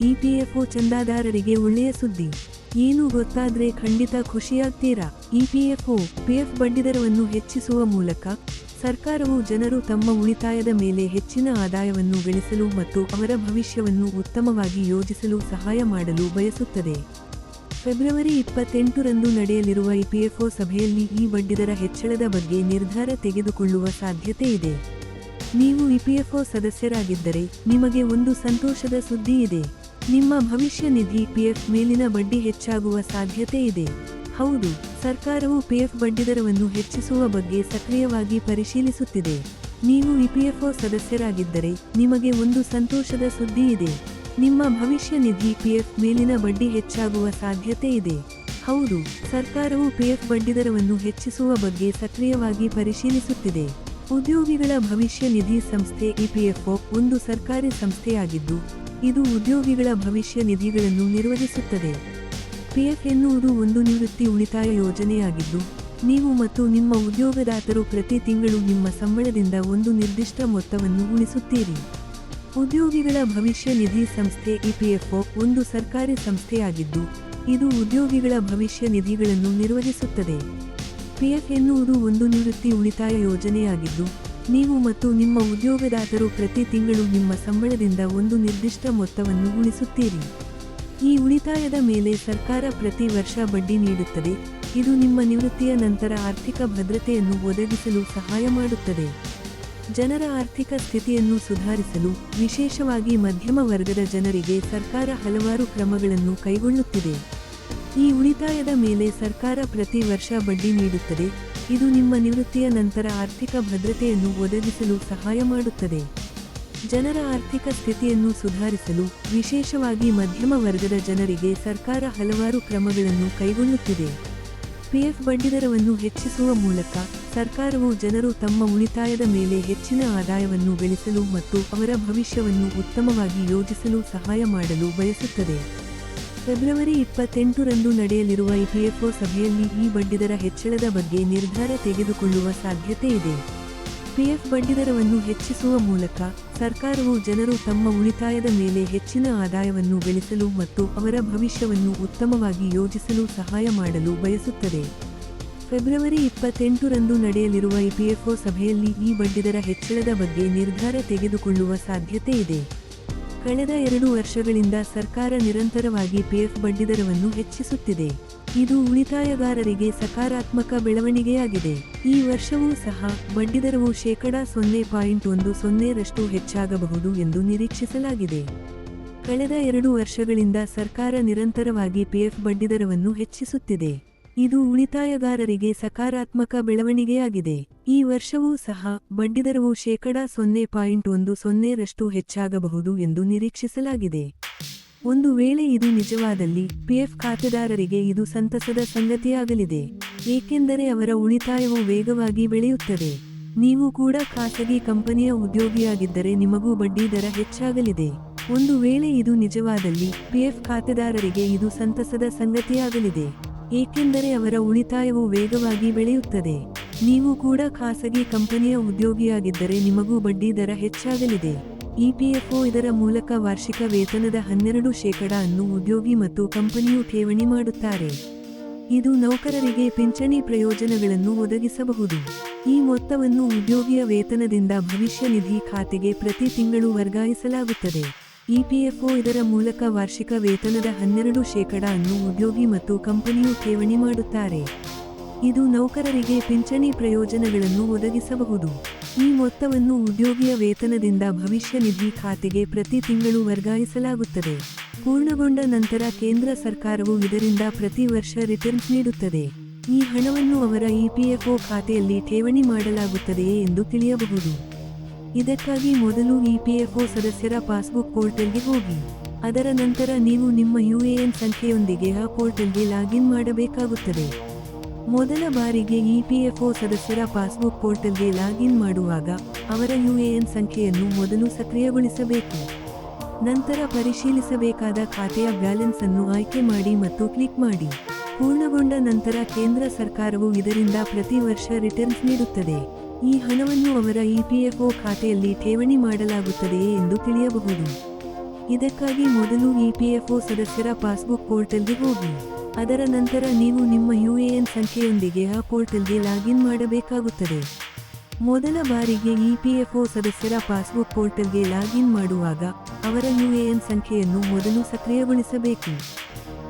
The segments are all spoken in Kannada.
ಇಪಿಎಫ್ಒ ಚಂದಾದಾರರಿಗೆ ಒಳ್ಳೆಯ ಸುದ್ದಿ. ಏನು ಗೊತ್ತಾದ್ರೆ ಖಂಡಿತ ಖುಷಿಯಾಗ್ತೀರಾ? ಇಪಿಎಫ್ಒ ಪಿಎಫ್ ಬಡ್ಡಿದರವನ್ನು ಹೆಚ್ಚಿಸುವ ಮೂಲಕ ಸರ್ಕಾರವು ಜನರು ತಮ್ಮ ಉಳಿತಾಯದ ಮೇಲೆ ಹೆಚ್ಚಿನ ಆದಾಯವನ್ನು ಗಳಿಸಲು ಮತ್ತು ಅವರ ಭವಿಷ್ಯವನ್ನು ಉತ್ತಮವಾಗಿ ಯೋಜಿಸಲು ಸಹಾಯ ಮಾಡಲು ಬಯಸುತ್ತದೆ. ಫೆಬ್ರವರಿ ಇಪ್ಪತ್ತೆಂಟರಂದು ನಡೆಯಲಿರುವ ಇಪಿಎಫ್ಒ ಸಭೆಯಲ್ಲಿ ಈ ಬಡ್ಡಿದರ ಹೆಚ್ಚಳದ ಬಗ್ಗೆ ನಿರ್ಧಾರ ತೆಗೆದುಕೊಳ್ಳುವ ಸಾಧ್ಯತೆ ಇದೆ. ನೀವು ಇಪಿಎಫ್ಒ ಸದಸ್ಯರಾಗಿದ್ದರೆ ನಿಮಗೆ ಒಂದು ಸಂತೋಷದ ಸುದ್ದಿ ಇದೆ. ನಿಮ್ಮ ಭವಿಷ್ಯ ನಿಧಿ ಪಿಎಫ್ ಮೇಲಿನ ಬಡ್ಡಿ ಹೆಚ್ಚಾಗುವ ಸಾಧ್ಯತೆ ಇದೆ. ಹೌದು, ಸರ್ಕಾರವು ಪಿಎಫ್ ಬಡ್ಡಿದರವನ್ನು ಹೆಚ್ಚಿಸುವ ಬಗ್ಗೆ ಸಕ್ರಿಯವಾಗಿ ಪರಿಶೀಲಿಸುತ್ತಿದೆ. ನೀವು ಇಪಿಎಫ್ಒ ಸದಸ್ಯರಾಗಿದ್ದರೆ ನಿಮಗೆ ಒಂದು ಸಂತೋಷದ ಸುದ್ದಿ ಇದೆ. ನಿಮ್ಮ ಭವಿಷ್ಯ ನಿಧಿ ಪಿಎಫ್ ಮೇಲಿನ ಬಡ್ಡಿ ಹೆಚ್ಚಾಗುವ ಸಾಧ್ಯತೆ ಇದೆ. ಹೌದು, ಸರ್ಕಾರವು ಪಿಎಫ್ ಬಡ್ಡಿದರವನ್ನು ಹೆಚ್ಚಿಸುವ ಬಗ್ಗೆ ಸಕ್ರಿಯವಾಗಿ ಪರಿಶೀಲಿಸುತ್ತಿದೆ. ಉದ್ಯೋಗಿಗಳ ಭವಿಷ್ಯ ನಿಧಿ ಸಂಸ್ಥೆ ಇಪಿಎಫ್ಒ ಒಂದು ಸರ್ಕಾರಿ ಸಂಸ್ಥೆಯಾಗಿದ್ದು ಇದು ಉದ್ಯೋಗಿಗಳ ಭವಿಷ್ಯ ನಿಧಿಗಳನ್ನು ನಿರ್ವಹಿಸುತ್ತದೆ. ಪಿಎಫ್ ಎನ್ನುವುದು ಒಂದು ನಿವೃತ್ತಿ ಉಳಿತಾಯ ಯೋಜನೆಯಾಗಿದ್ದು, ನೀವು ಮತ್ತು ನಿಮ್ಮ ಉದ್ಯೋಗದಾತರು ಪ್ರತಿ ತಿಂಗಳು ನಿಮ್ಮ ಸಂಬಳದಿಂದ ಒಂದು ನಿರ್ದಿಷ್ಟ ಮೊತ್ತವನ್ನು ಉಳಿಸುತ್ತೀರಿ. ಉದ್ಯೋಗಿಗಳ ಭವಿಷ್ಯ ನಿಧಿ ಸಂಸ್ಥೆ ಇಪಿಎಫ್ಒ ಒಂದು ಸರ್ಕಾರಿ ಸಂಸ್ಥೆಯಾಗಿದ್ದು, ಇದು ಉದ್ಯೋಗಿಗಳ ಭವಿಷ್ಯ ನಿಧಿಗಳನ್ನು ನಿರ್ವಹಿಸುತ್ತದೆ. ಪಿಎಫ್ ಎನ್ನುವುದು ಒಂದು ನಿವೃತ್ತಿ ಉಳಿತಾಯ ಯೋಜನೆಯಾಗಿದ್ದು ನೀವು ಮತ್ತು ನಿಮ್ಮ ಉದ್ಯೋಗದಾತರು ಪ್ರತಿ ತಿಂಗಳು ನಿಮ್ಮ ಸಂಬಳದಿಂದ ಒಂದು ನಿರ್ದಿಷ್ಟ ಮೊತ್ತವನ್ನು ಉಳಿಸುತ್ತೀರಿ. ಈ ಉಳಿತಾಯದ ಮೇಲೆ ಸರ್ಕಾರ ಪ್ರತಿ ವರ್ಷ ಬಡ್ಡಿ ನೀಡುತ್ತದೆ. ಇದು ನಿಮ್ಮ ನಿವೃತ್ತಿಯ ನಂತರ ಆರ್ಥಿಕ ಭದ್ರತೆಯನ್ನು ಒದಗಿಸಲು ಸಹಾಯ ಮಾಡುತ್ತದೆ. ಜನರ ಆರ್ಥಿಕ ಸ್ಥಿತಿಯನ್ನು ಸುಧಾರಿಸಲು, ವಿಶೇಷವಾಗಿ ಮಧ್ಯಮ ವರ್ಗದ ಜನರಿಗೆ ಸರ್ಕಾರ ಹಲವಾರು ಕ್ರಮಗಳನ್ನು ಕೈಗೊಳ್ಳುತ್ತಿದೆ. ಈ ಉಳಿತಾಯದ ಮೇಲೆ ಸರ್ಕಾರ ಪ್ರತಿ ವರ್ಷ ಬಡ್ಡಿ ನೀಡುತ್ತದೆ. ಇದು ನಿಮ್ಮ ನಿವೃತ್ತಿಯ ನಂತರ ಆರ್ಥಿಕ ಭದ್ರತೆಯನ್ನು ಒದಗಿಸಲು ಸಹಾಯ ಮಾಡುತ್ತದೆ. ಜನರ ಆರ್ಥಿಕ ಸ್ಥಿತಿಯನ್ನು ಸುಧಾರಿಸಲು, ವಿಶೇಷವಾಗಿ ಮಧ್ಯಮ ವರ್ಗದ ಜನರಿಗೆ ಸರ್ಕಾರ ಹಲವಾರು ಕ್ರಮಗಳನ್ನು ಕೈಗೊಳ್ಳುತ್ತಿದೆ. ಪಿಎಫ್ ಬಡ್ಡಿದರವನ್ನು ಹೆಚ್ಚಿಸುವ ಮೂಲಕ ಸರ್ಕಾರವು ಜನರು ತಮ್ಮ ಉಳಿತಾಯದ ಮೇಲೆ ಹೆಚ್ಚಿನ ಆದಾಯವನ್ನು ಗಳಿಸಲು ಮತ್ತು ಅವರ ಭವಿಷ್ಯವನ್ನು ಉತ್ತಮವಾಗಿ ಯೋಜಿಸಲು ಸಹಾಯ ಮಾಡಲು ಬಯಸುತ್ತದೆ. ಫೆಬ್ರವರಿ ಇಪ್ಪತ್ತೆಂಟರಂದು ನಡೆಯಲಿರುವ ಇಪಿಎಫ್ಒ ಸಭೆಯಲ್ಲಿ ಈ ಬಡ್ಡಿದರ ಹೆಚ್ಚಳದ ಬಗ್ಗೆ ನಿರ್ಧಾರ ತೆಗೆದುಕೊಳ್ಳುವ ಸಾಧ್ಯತೆ ಇದೆ. ಪಿಎಫ್ ಬಡ್ಡಿದರವನ್ನು ಹೆಚ್ಚಿಸುವ ಮೂಲಕ ಸರ್ಕಾರವು ಜನರು ತಮ್ಮ ಉಳಿತಾಯದ ಮೇಲೆ ಹೆಚ್ಚಿನ ಆದಾಯವನ್ನು ಗಳಿಸಲು ಮತ್ತು ಅವರ ಭವಿಷ್ಯವನ್ನು ಉತ್ತಮವಾಗಿ ಯೋಜಿಸಲು ಸಹಾಯ ಮಾಡಲು ಬಯಸುತ್ತದೆ. ಫೆಬ್ರವರಿ ಇಪ್ಪತ್ತೆಂಟರಂದು ನಡೆಯಲಿರುವ ಇಪಿಎಫ್ಒ ಸಭೆಯಲ್ಲಿ ಈ ಬಡ್ಡಿದರ ಹೆಚ್ಚಳದ ಬಗ್ಗೆ ನಿರ್ಧಾರ ತೆಗೆದುಕೊಳ್ಳುವ ಸಾಧ್ಯತೆ ಇದೆ. ಕಳೆದ ಎರಡು ವರ್ಷಗಳಿಂದ ಸರ್ಕಾರ ನಿರಂತರವಾಗಿ ಪಿಎಫ್ ಬಡ್ಡಿದರವನ್ನು ಹೆಚ್ಚಿಸುತ್ತಿದೆ. ಇದು ಉಳಿತಾಯಗಾರರಿಗೆ ಸಕಾರಾತ್ಮಕ ಬೆಳವಣಿಗೆಯಾಗಿದೆ. ಈ ವರ್ಷವೂ ಸಹ ಬಡ್ಡಿದರವು ಶೇಕಡಾ ಸೊನ್ನೆ ಪಾಯಿಂಟ್ ಒಂದು ಸೊನ್ನೆರಷ್ಟು ಹೆಚ್ಚಾಗಬಹುದು ಎಂದು ನಿರೀಕ್ಷಿಸಲಾಗಿದೆ. ಕಳೆದ ಎರಡು ವರ್ಷಗಳಿಂದ ಸರ್ಕಾರ ನಿರಂತರವಾಗಿ ಪಿಎಫ್ ಬಡ್ಡಿದರವನ್ನು ಹೆಚ್ಚಿಸುತ್ತಿದೆ. ಇದು ಉಳಿತಾಯಗಾರರಿಗೆ ಸಕಾರಾತ್ಮಕ ಬೆಳವಣಿಗೆಯಾಗಿದೆ. ಈ ವರ್ಷವೂ ಸಹ ಬಡ್ಡಿದರವು ಶೇಕಡಾ ಸೊನ್ನೆ ಪಾಯಿಂಟ್ ಒಂದು ಸೊನ್ನೆರಷ್ಟು ಹೆಚ್ಚಾಗಬಹುದು ಎಂದು ನಿರೀಕ್ಷಿಸಲಾಗಿದೆ. ಒಂದು ವೇಳೆ ಇದು ನಿಜವಾದಲ್ಲಿ ಪಿಎಫ್ ಖಾತೆದಾರರಿಗೆ ಇದು ಸಂತಸದ ಸಂಗತಿಯಾಗಲಿದೆ, ಏಕೆಂದರೆ ಅವರ ಉಳಿತಾಯವು ವೇಗವಾಗಿ ಬೆಳೆಯುತ್ತದೆ. ನೀವು ಕೂಡ ಖಾಸಗಿ ಕಂಪನಿಯ ಉದ್ಯೋಗಿಯಾಗಿದ್ದರೆ ನಿಮಗೂ ಬಡ್ಡಿ ದರ ಹೆಚ್ಚಾಗಲಿದೆ. ಒಂದು ವೇಳೆ ಇದು ನಿಜವಾದಲ್ಲಿ ಪಿಎಫ್ ಖಾತೆದಾರರಿಗೆ ಇದು ಸಂತಸದ ಸಂಗತಿಯಾಗಲಿದೆ. ಏಕೆಂದರೆ ಅವರ ಉಳಿತಾಯವು ವೇಗವಾಗಿ ಬೆಳೆಯುತ್ತದೆ. ನೀವು ಕೂಡ ಖಾಸಗಿ ಕಂಪನಿಯ ಉದ್ಯೋಗಿಯಾಗಿದ್ದರೆ ನಿಮಗೂ ಬಡ್ಡಿ ದರ ಹೆಚ್ಚಾಗಲಿದೆ. ಇಪಿಎಫ್ಒ ಇದರ ಮೂಲಕ ವಾರ್ಷಿಕ ವೇತನದ ಹನ್ನೆರಡು ಶೇಕಡ ಅನ್ನು ಉದ್ಯೋಗಿ ಮತ್ತು ಕಂಪನಿಯು ಠೇವಣಿ ಮಾಡುತ್ತಾರೆ. ಇದು ನೌಕರರಿಗೆ ಪಿಂಚಣಿ ಪ್ರಯೋಜನಗಳನ್ನು ಒದಗಿಸಬಹುದು. ಈ ಮೊತ್ತವನ್ನು ಉದ್ಯೋಗಿಯ ವೇತನದಿಂದ ಭವಿಷ್ಯ ನಿಧಿ ಖಾತೆಗೆ ಪ್ರತಿ ತಿಂಗಳು ವರ್ಗಾಯಿಸಲಾಗುತ್ತದೆ. ಇಪಿಎಫ್ಒ ಇದರ ಮೂಲಕ ವಾರ್ಷಿಕ ವೇತನದ ಹನ್ನೆರಡು ಶೇಕಡ ಅನ್ನು ಉದ್ಯೋಗಿ ಮತ್ತು ಕಂಪನಿಯು ಠೇವಣಿ ಮಾಡುತ್ತಾರೆ. ಇದು ನೌಕರರಿಗೆ ಪಿಂಚಣಿ ಪ್ರಯೋಜನಗಳನ್ನು ಒದಗಿಸಬಹುದು. ಈ ಮೊತ್ತವನ್ನು ಉದ್ಯೋಗಿಯ ವೇತನದಿಂದ ಭವಿಷ್ಯ ನಿಧಿ ಖಾತೆಗೆ ಪ್ರತಿ ತಿಂಗಳು ವರ್ಗಾಯಿಸಲಾಗುತ್ತದೆ. ಪೂರ್ಣಗೊಂಡ ನಂತರ ಕೇಂದ್ರ ಸರ್ಕಾರವು ಇದರಿಂದ ಪ್ರತಿ ವರ್ಷ ರಿಟರ್ನ್ಸ್ ನೀಡುತ್ತದೆ. ಈ ಹಣವನ್ನು ಅವರ ಇಪಿಎಫ್ಒ ಖಾತೆಯಲ್ಲಿ ಠೇವಣಿ ಮಾಡಲಾಗುತ್ತದೆಯೇ ಎಂದು ತಿಳಿಯಬಹುದು. ಇದಕ್ಕಾಗಿ ಮೊದಲು ಇಪಿಎಫ್ಒ ಸದಸ್ಯರ ಪಾಸ್ಬುಕ್ ಪೋರ್ಟಲ್ಗೆ ಹೋಗಿ. ಅದರ ನಂತರ ನೀವು ನಿಮ್ಮ ಯುಎಎನ್ ಸಂಖ್ಯೆಯೊಂದಿಗೆ ಆ ಪೋರ್ಟಲ್ಗೆ ಲಾಗಿನ್ ಮಾಡಬೇಕಾಗುತ್ತದೆ. ಮೊದಲ ಬಾರಿಗೆ ಇಪಿಎಫ್ಒ ಸದಸ್ಯರ ಪಾಸ್ಬುಕ್ ಪೋರ್ಟಲ್ಗೆ ಲಾಗಿನ್ ಮಾಡುವಾಗ ಅವರ ಯುಎಎನ್ ಸಂಖ್ಯೆಯನ್ನು ಮೊದಲು ಸಕ್ರಿಯಗೊಳಿಸಬೇಕು. ನಂತರ ಪರಿಶೀಲಿಸಬೇಕಾದ ಖಾತೆಯ ಬ್ಯಾಲೆನ್ಸ್ ಅನ್ನು ಆಯ್ಕೆ ಮಾಡಿ ಮತ್ತು ಕ್ಲಿಕ್ ಮಾಡಿ. ಪೂರ್ಣಗೊಂಡ ನಂತರ ಕೇಂದ್ರ ಸರ್ಕಾರವು ಇದರಿಂದ ಪ್ರತಿ ವರ್ಷ ರಿಟರ್ನ್ಸ್ ನೀಡುತ್ತದೆ. ಈ ಹಣವನ್ನು ಅವರ ಇಪಿಎಫ್ಒ ಖಾತೆಯಲ್ಲಿ ಠೇವಣಿ ಮಾಡಲಾಗುತ್ತದೆಯೇ ಎಂದು ತಿಳಿಯಬಹುದು. ಇದಕ್ಕಾಗಿ ಮೊದಲು ಇಪಿಎಫ್ಒ ಸದಸ್ಯರ ಪಾಸ್ಬುಕ್ ಪೋರ್ಟಲ್ಗೆ ಹೋಗಿ. ಅದರ ನಂತರ ನೀವು ನಿಮ್ಮ ಯುಎಎನ್ ಸಂಖ್ಯೆಯೊಂದಿಗೆ ಆ ಪೋರ್ಟಲ್ಗೆ ಲಾಗಿನ್ ಮಾಡಬೇಕಾಗುತ್ತದೆ. ಮೊದಲ ಬಾರಿಗೆ ಇಪಿಎಫ್ಒ ಸದಸ್ಯರ ಪಾಸ್ಬುಕ್ ಪೋರ್ಟಲ್ಗೆ ಲಾಗಿನ್ ಮಾಡುವಾಗ ಅವರ ಯುಎಎನ್ ಸಂಖ್ಯೆಯನ್ನು ಮೊದಲು ಸಕ್ರಿಯಗೊಳಿಸಬೇಕು.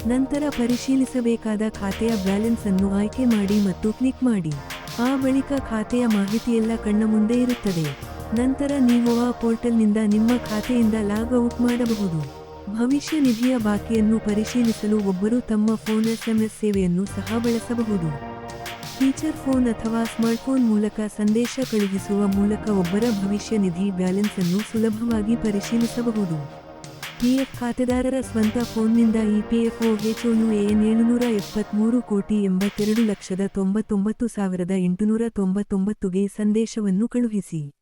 ನಂತರ ಪರಿಶೀಲಿಸಬೇಕಾದ ಖಾತೆಯ ಬ್ಯಾಲೆನ್ಸ್ ಅನ್ನು ಆಯ್ಕೆ ಮಾಡಿ ಮತ್ತು ಕ್ಲಿಕ್ ಮಾಡಿ. ಆ ಬಳಿಕ ಖಾತೆಯ ಮಾಹಿತಿಯೆಲ್ಲ ಕಣ್ಣ ಮುಂದೆ ಇರುತ್ತದೆ. ನಂತರ ನೀವು ಆ ಪೋರ್ಟಲ್ನಿಂದ ನಿಮ್ಮ ಖಾತೆಯಿಂದ ಲಾಗ್ ಔಟ್ ಮಾಡಬಹುದು. ಭವಿಷ್ಯ ನಿಧಿಯ ಬಾಕಿಯನ್ನು ಪರಿಶೀಲಿಸಲು ಒಬ್ಬರು ತಮ್ಮ ಫೋನ್ ಎಸ್ಎಂಎಸ್ ಸೇವೆಯನ್ನು ಸಹ ಬಳಸಬಹುದು. ಫೀಚರ್ ಫೋನ್ ಅಥವಾ ಸ್ಮಾರ್ಟ್ಫೋನ್ ಮೂಲಕ ಸಂದೇಶ ಕಳುಹಿಸುವ ಮೂಲಕ ಒಬ್ಬರ ಭವಿಷ್ಯ ನಿಧಿ ಬ್ಯಾಲೆನ್ಸ್ ಅನ್ನು ಸುಲಭವಾಗಿ ಪರಿಶೀಲಿಸಬಹುದು. ಪಿಎಫ್ ಖಾತೆದಾರರ ಸ್ವಂತ ಫೋನ್ನಿಂದ ಇಪಿಎಫ್ಒ ಎನ್ ಏಳುನೂರ ಎಪ್ಪತ್ಮೂರು ಕೋಟಿ ಎಂಬತ್ತೆರಡು ಲಕ್ಷದ ತೊಂಬತ್ತೊಂಬತ್ತು ಸಾವಿರದ ಎಂಟುನೂರ ತೊಂಬತ್ತೊಂಬತ್ತುಗೆ ಸಂದೇಶವನ್ನು ಕಳುಹಿಸಿ.